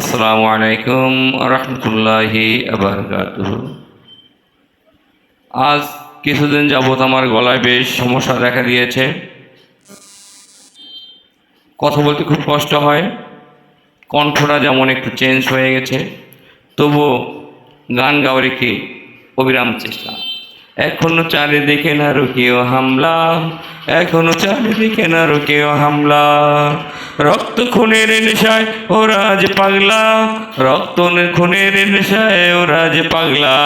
আসসালামু আলাইকুম রহমতুল্লাহি আবরকাত আজ কিছুদিন যাবৎ আমার গলায় বেশ সমস্যা দেখা দিয়েছে। কথা বলতে খুব কষ্ট হয়। কণ্ঠটা যেমন একটু চেঞ্জ হয়ে গেছে, তবুও গান গাওয়ার কি অবিরাম চেষ্টা। এখনও চারিদিকে না রুকিও হামলা, এখনও চারিদিকে না রুকিও হামলা। রক্ত খুনের নেশায়, ও রাজ পাগলা। রক্ত খুনের নেশায়, ও যে পাগলা।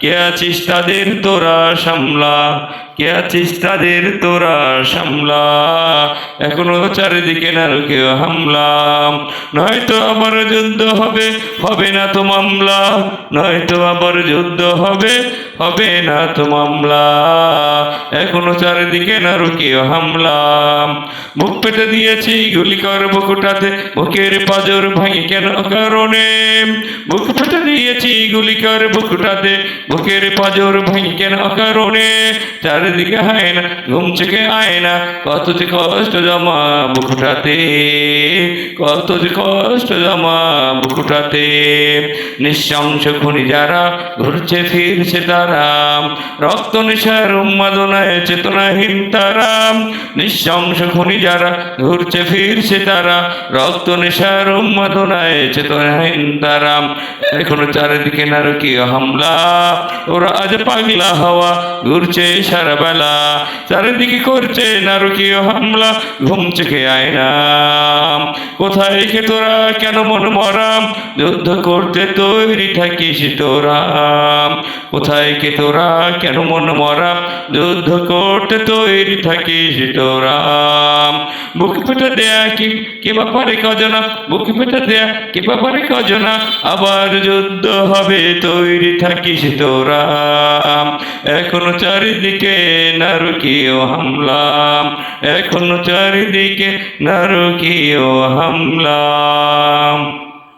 কে আছিস তাদের তোরা সামলা? কে আছিস তাদের তোরা সামলা। এখনও চারিদিকে না রুকিও হামলা নয়তো আবার যুদ্ধ হবে হবে না তো মামলা। নয়তো আবার যুদ্ধ হবে হবে না তো মামলা। এখনও চারিদিকে না রুকিও হামলা মুখ পেতে দিয়েছি, গুলি কর বুকুটাতে বুকের পাজর ভাঙি কেন কারণে? বুক পেতে দিয়েছি, গুলি কর বুকুটাতে বুকের পাজর ভাঙি কেন কারণে? চারিদিকে হয় না ঘুম থেকে আয় না কত যে কষ্ট জমা বুকুটাতে, কত যে কষ্ট জমা বুকুটাতে। নিঃশংস খুনি যারা ঘুরছে, ফিরছে তারা। রক্ত নেশার উন্মাদনায় চেতনাহীন তারা। নিঃশংস খুনি যারা ঘুরছে, ফিরছে তারা। রক্ত নেশার উন্মাদনায় চেতনাহীন তারা। এখনও চারিদিকে নারকীয় হামলা। ওরা আজ পাগলা হাওয়া ঘুরছে সারা বেলা চারিদিকে করছে নারকীয় হামলা, ঘুম থেকে আয় না কোথায় কে তোরা? কেন মন মরাম? যুদ্ধ করতে তৈরি থাকিস তোরা কোথায় কে তোরা? কেন মন মরাম? যুদ্ধ করতে তৈরি থাকিস তোরা বুক পেটে দেয়া কি কি ব্যাপারে কজনা? বুক পেটে দেয়া কি ব্যাপারে কজনা? আবার যুদ্ধ হবে তৈরি থাকিস তোরা এখনও চারিদিকে নারকীয় হামলা। এখনও চারিদিকে নারকীয় হামলা।